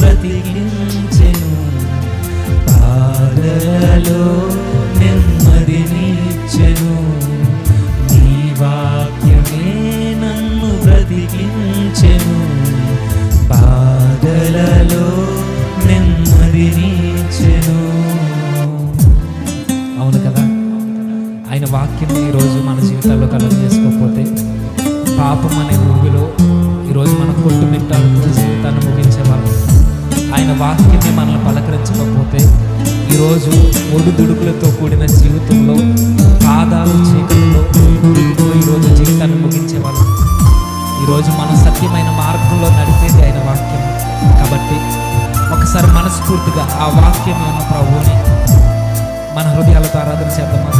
బ్రతికించెను. బాధలలో నెమ్మదినిచ్చెను. నీ వాక్యమే నన్ను బ్రతికించెను. బాధలలో నెమ్మదినిచ్చెను. అవును కదా? ఆయన వాక్యం ఈరోజు మన జీవితాల్లో కలర్ చేసుకోకపోతే పాపం అనే ఊబిలో ఈరోజు మన కొట్టు జీవితాన్ని ముగించేవాళ్ళం వాక్యమే మనల్ని పలకరించకపోతే ఈరోజు ఒడు దుడుకులతో కూడిన జీవితంలో పాదాలు చీకటిలో ఈరోజు జీవితాన్ని ముగించేవాళ్ళం. ఈరోజు మనం సత్యమైన మార్గంలో నడిపేది ఆయన వాక్యం. కాబట్టి ఒకసారి మనస్ఫూర్తిగా ఆ వాక్యం ఉన్న ప్రభువుని మన హృదయాలతో ఆరాధన చేద్దామా?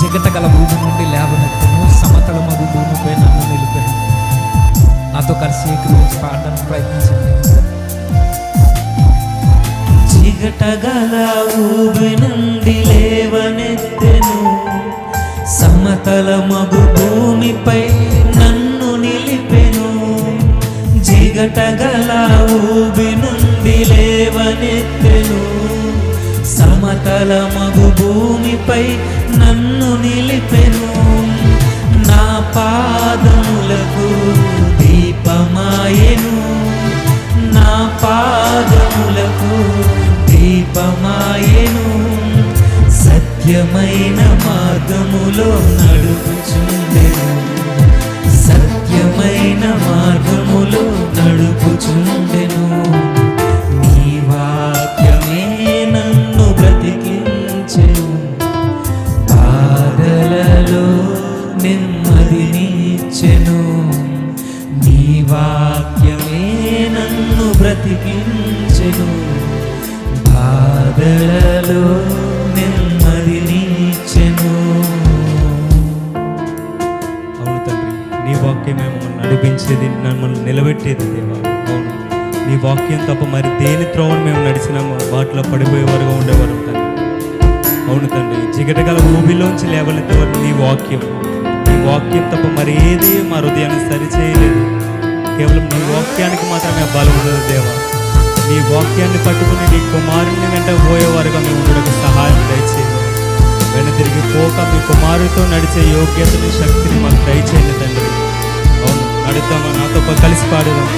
జగట గల భూమి నుండి లేవనెత్తను సమతల మగు భూమిపై నన్ను నిలిపాను. నాతో కలిసి ఏకీభవించి పాడడానికి ప్రయత్నించండి. చిగటగల ఊబి నుండి లేవనెత్తెను. సమతల మగు భూమిపై నన్ను నిలిపెను. జిగటగల ఊబి నుండి లేవనెత్తెను. సమతల మగు భూమిపై నన్ను నిలిపెను. నా పాదములకు దీపమాయెను. నా పాదములకు సత్యమైన మార్గములో నడుపుచుండెను సత్యమైన మార్గములో నడుపుచుండెను. నీ వాక్యమే నన్ను బ్రతికించెను. బాధలలో నెమ్మదినిచ్చెను నీ వాక్యమే నన్ను బ్రతికించెను. బాధలలో నడిపించేది మమ్మల్ని నిలబెట్టేది దేవా. అవును. నీ వాక్యం తప్ప మరి దేని త్రోవను మేము నడిచినామో వాటిలో పడిపోయేవారుగా ఉండేవారు తండ్రి. అవును తండ్రి. జిగటగల ఊబిలోంచి లేవలెత్తే నీ వాక్యం నీ వాక్యం తప్ప మరి ఏది మా హృదయాన్ని సరిచేయలేదు. కేవలం నీ వాక్యానికి మాత్రమే బలం ఉండదు దేవా. నీ వాక్యాన్ని పట్టుకుని నీ కుమారుని వెంట పోయేవారుగా మేము ఉండడానికి సహాయం దయచేయండి. వెన తిరిగి పోక మీ కుమారుడితో నడిచే యోగ్యతని శక్తిని మాకు దయచేయండి తండ్రి. పాడుతామా? నాతో కలిసి పాడుదాం.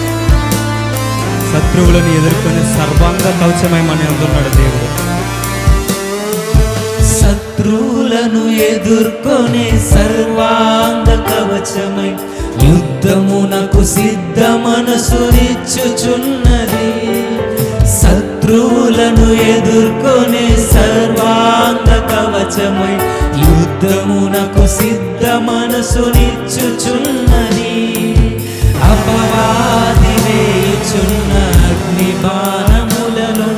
శత్రువులను ఎదుర్కొని సర్వాంగ కవచమై మన అందున్నాడు దేవుడు. శత్రువులను ఎదుర్కొనే సర్వాంగ కవచమై యుద్ధమునకు సిద్ధ మనసునిచ్చుచున్నది శత్రువులను ఎదుర్కొనే సర్వాంగ కవచమై యుద్ధమునకు సిద్ధ మనసునిచ్చుచున్నది వేచున్న అగ్ని బాణములను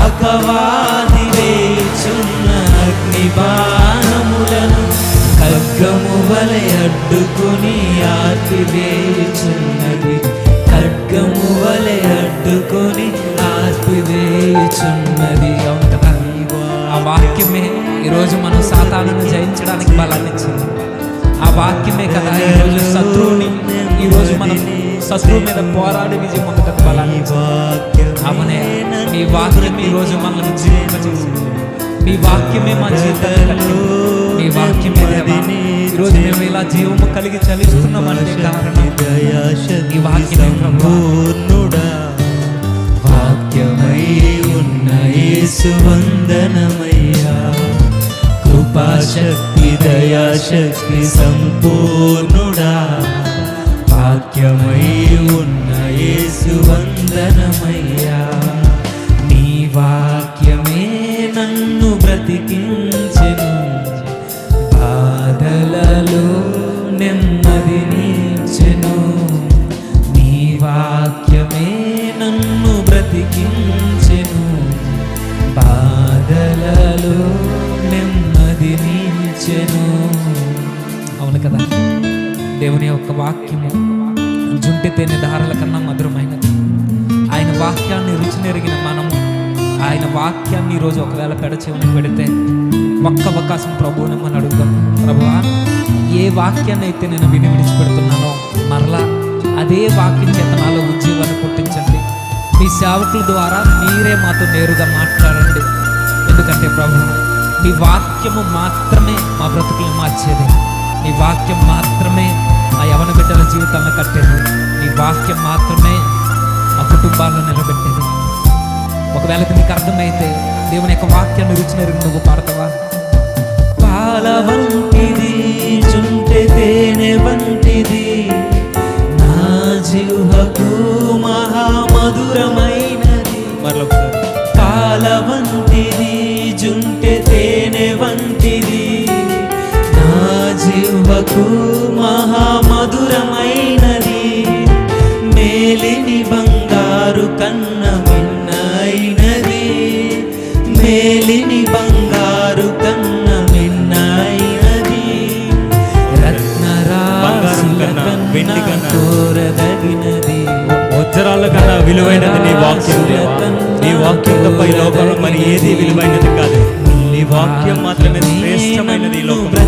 అపవాది వేచున్న అగ్ని బాణములను ఖడ్గము వలె అడ్డుకొని ఆర్పివేయుచున్నది ఖడ్గము వలె అడ్డుకొని ఆర్పివేయుచున్నది అవును ఆ వాక్యమే ఈరోజు మనం సాతానును జయించడానికి బలాన్నిచ్చింది. ఆ వాక్యమే కదా ఈరోజు శత్రువు మీద పోరాడి విజయం పొందడానికి బలాన్ని. అవునే మీ వాక్యం ఈ రోజు మనల్ని జీవింపజేసింది మీ వాక్యమే మా జీవితాన్ని మీ వాక్యమే దేవా ఈరోజు మేము ఇలా జీవము కలిగి చలిస్తున్నామంటే కారణం. ఈ వాక్యమే ప్రభు పూర్ణుడా వాక్యమై ఉన్న యేసు వందనమయ్యా. కృపాశక్తి దయాశక్తి సంపూర్ణుడా. వాక్యమై ఉన్న యేసు వందనమయ్యా. నీ వాక్యమే నన్ను బ్రతికించెను. బాధలలో నెమ్మది నీచెను. నీ వాక్యమే నన్ను బ్రతికించెను. బాధలలో నెమ్మది నీచెను. అవును కదా? దేవుని యొక్క వాక్యము. శుంఠి తేనె ధారల కన్నా మధురమైనది. ఆయన వాక్యాన్ని రుచినెరిగిన మనము ఆయన వాక్యాన్ని ఈరోజు ఒకవేళ పెడచేమని పెడితే ఒక్క అవకాశం ప్రభువుని మనం అడుగుతాం ప్రభువా ఏ వాక్యాన్ని అయితే నేను విని విడిచిపెడుతున్నానో మరలా అదే వాక్యం చేత నాలో ఉద్యోగాన్ని పుట్టించండి. మీ సేవకుల ద్వారా మీరే మాతో నేరుగా మాట్లాడండి. ఎందుకంటే ప్రభు మీ వాక్యము మాత్రమే మా బ్రతుకులు మార్చేది. మీ వాక్యం మాత్రమే ఆ యవన బిడ్డల జీవితాలను కట్టేది నీ వాక్యం మాత్రమే ఆ కుటుంబాలను నిలబెట్టేది ఒకవేళ నీకు అర్థమైతే దేవుని యొక్క వాక్యాన్ని రుచి నువ్వు పాడతావా? పాల వంటిది చుంటే తేనె మేలిని బంగారు కన్న మిన్నైనది. రత్నరాశుల కన్నా. కోరదగినది. వజ్రాల కన్నా విలువైనది నీ వాక్యం నీ వాక్యం తప్ప ఈ లోకంలో మరి ఏది విలువైనది కాదు. నీ వాక్యం మాత్రమే శ్రేష్టమైనది ఈ లోకంలో.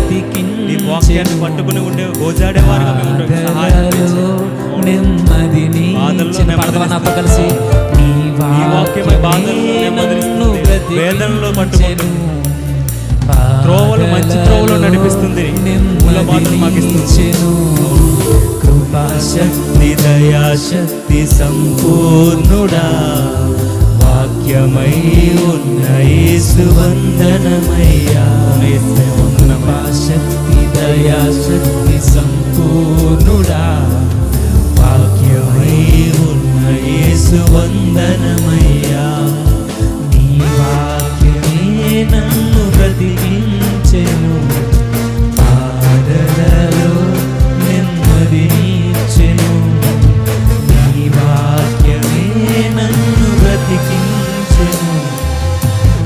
నీ వాక్యాన్ని పట్టుకుని ఉండే గోజాడేవారుగా మేము పడదవా నాతో కలిసి నీ వాక్యమే నెమ్మదినిస్తుంది. వేదనలో పట్టుకుంటుంది. త్రోవలు మంచి త్రోవలు నడిపిస్తుంది. మూల బాధలు మాకు ఇస్తుంది. కృపాశక్తి దయాశక్తి సంపూర్ణుడా వాక్యమై ఉన్న సువందనమయ్యా వందనమయ్యా కృపాశక్తి దయాశక్తి సంపూర్ణుడా వాక్యమై ఉన్న సువందనమయ్యా నన్ను బ్రతికించెను పాదలలో నెమ్మదినిచ్చెను నీ వాక్యమే నన్ను బ్రతికించెను.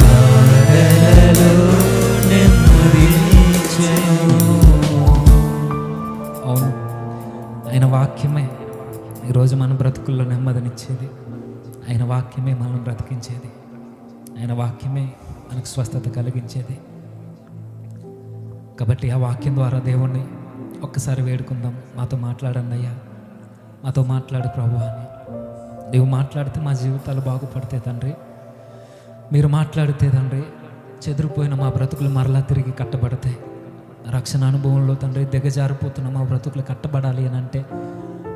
పాదలలో నెమ్మదినిచ్చెను అవును. ఆయన వాక్యమే ఈరోజు మన బ్రతుకుల్లో నెమ్మదినిచ్చేది. ఆయన వాక్యమే మనం బ్రతికించేది. ఆయన వాక్యమే మనకు స్వస్థత కలిగించేది. కాబట్టి ఆ వాక్యం ద్వారా దేవుణ్ణి ఒక్కసారి వేడుకుందాం. మాతో మాట్లాడండి అయ్యా. మాతో మాట్లాడు ప్రభు అని. నువ్వు మాట్లాడితే మా జీవితాలు బాగుపడితే తండ్రి. మీరు మాట్లాడితే తండ్రి చెదిరిపోయిన మా బ్రతుకులు మరలా తిరిగి కట్టబడతాయి. రక్షణ అనుభవంలో తండ్రి దిగజారిపోతున్న మా బ్రతుకులు కట్టబడాలి అని అంటే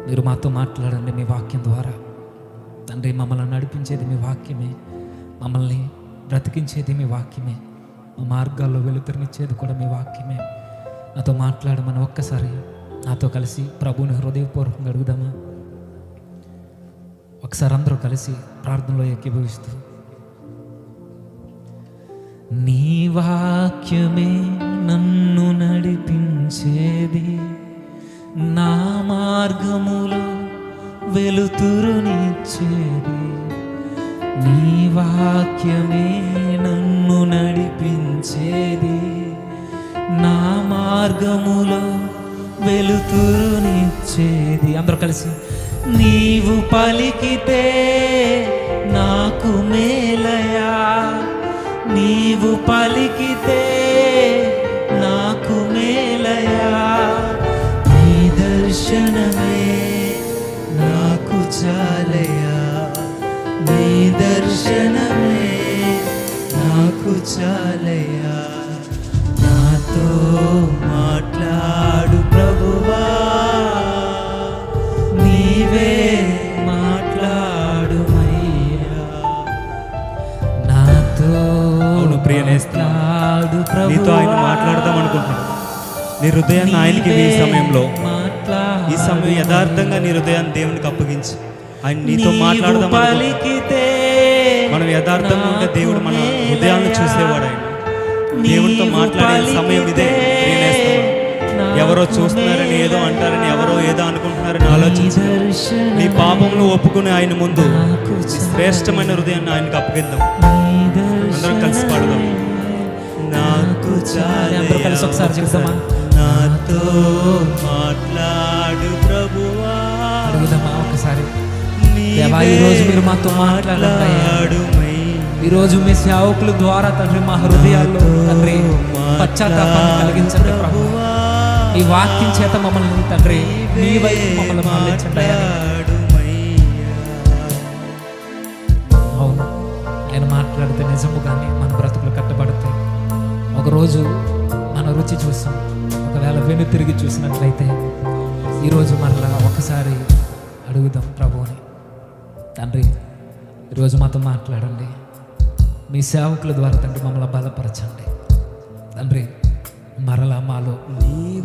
మీరు మాతో మాట్లాడండి మీ వాక్యం ద్వారా. తండ్రి మమ్మల్ని నడిపించేది మీ వాక్యమే. మమ్మల్ని బ్రతికించేది మీ వాక్యమే. మా మార్గాల్లో వెలుతురునిచ్చేది కూడా మీ వాక్యమే. నాతో మాట్లాడమని ఒక్కసారి నాతో కలిసి ప్రభుని హృదయపూర్వకంగా అడుగుదామా? ఒకసారి అందరూ కలిసి ప్రార్థనలో ఎక్కిభవిస్తూ నీ వాక్యమే నన్ను నడి నీ హృదయాన్ని ఆయనకి ఈ సమయంలో. ఈ సమయం యథార్థంగా నీ హృదయాన్ని దేవునికి అప్పగించి. ఆయన నీతో మాట్లాడదాం మనం యథార్థంగా ఉంటే దేవుడు మన మేలయా. చూసేవాడు ఆయన. దేవుడితో మాట్లాడే సమయం ఇదే. ఎవరో చూస్తున్నారని ఏదో అంటారని ఎవరో ఏదో అనుకుంటున్నారని ఆలోచించి. నీ పాపములు ఒప్పుకుని ఆయన ముందు శ్రేష్టమైన హృదయాన్ని ఆయనకు అప్పగిద్దాం. అందరం కలిసి పాడదాం. నాకు చాలే కలిసి ఒకసారి చెప్తామా నాతో మాట్లాడు ప్రభువా. అడుగుదామా ఈరోజు మీరు మాతో. మాట్లాడుమయ్యా. ఈరోజు మీ సేవకుల ద్వారా తండ్రి మా హృదయాల్లో తండ్రి పశ్చాత్తాపాన్ని కలిగించండి ప్రభు. ఈ వాక్యం చేత మమ్మల్ని తండ్రి మీ వైపు మమ్మల్ని మళ్ళించండి. అవును ఆయన మాట్లాడితే నిజముగానే మన బ్రతుకులు కట్టబడతాయి. ఒకరోజు మన రుచి చూసాం ఒకవేళ వెను తిరిగి చూసినట్లయితే ఈరోజు మరలా ఒకసారి అడుగుదాం ప్రభువుని. తండ్రి ఈరోజు మాతో మాట్లాడండి. మీ సేవకుల ద్వారా తండ్రి మమ్మల్ని బలపరచండి. తండ్రి మరలా మాలో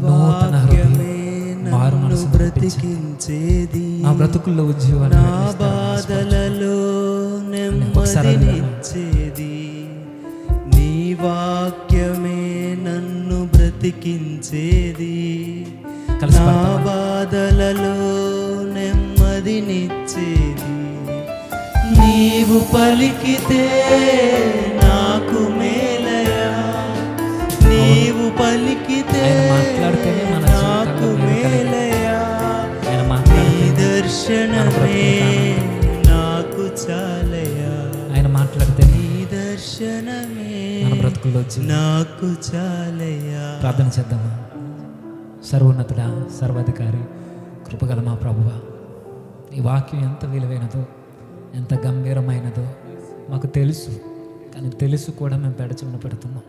నూతన హృదయం మారు మనసు బ్రతికి బ్రతికించేది. మా బ్రతుకుల్లో ఉద్యోగాన్ని నా బాధలలో నెమ్మదినిచ్చేది. నీ నన్ను బ్రతికించేది నా? బాధలలో నెమ్మదినిచ్చేది. నీవు పలికితే నాకు మేలయా నీవు పలికితే వచ్చి నాకు చాలయా ప్రార్థన చేద్దామా? సర్వోన్నతుడా సర్వాధికారి కృపగల మా ప్రభువ ఈ వాక్యం ఎంత విలువైనదో ఎంత గంభీరమైనదో మాకు తెలుసు. కానీ తెలుసు కూడా మేము పెడచమని పెడుతున్నాం.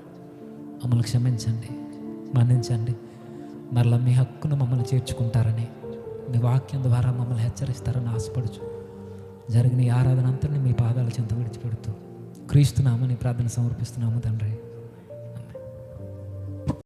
మమ్మల్ని క్షమించండి మన్నించండి. మరలా మీ హక్కును మమ్మల్ని చేర్చుకుంటారని మీ వాక్యం ద్వారా మమ్మల్ని హెచ్చరిస్తారని ఆశపడుచు. జరిగిన ఈ ఆరాధన అంతటిని మీ పాదాల చెంత విడిచిపెడుతూ క్రీస్తునామని ప్రార్థన సమర్పిస్తున్నాము తండ్రి.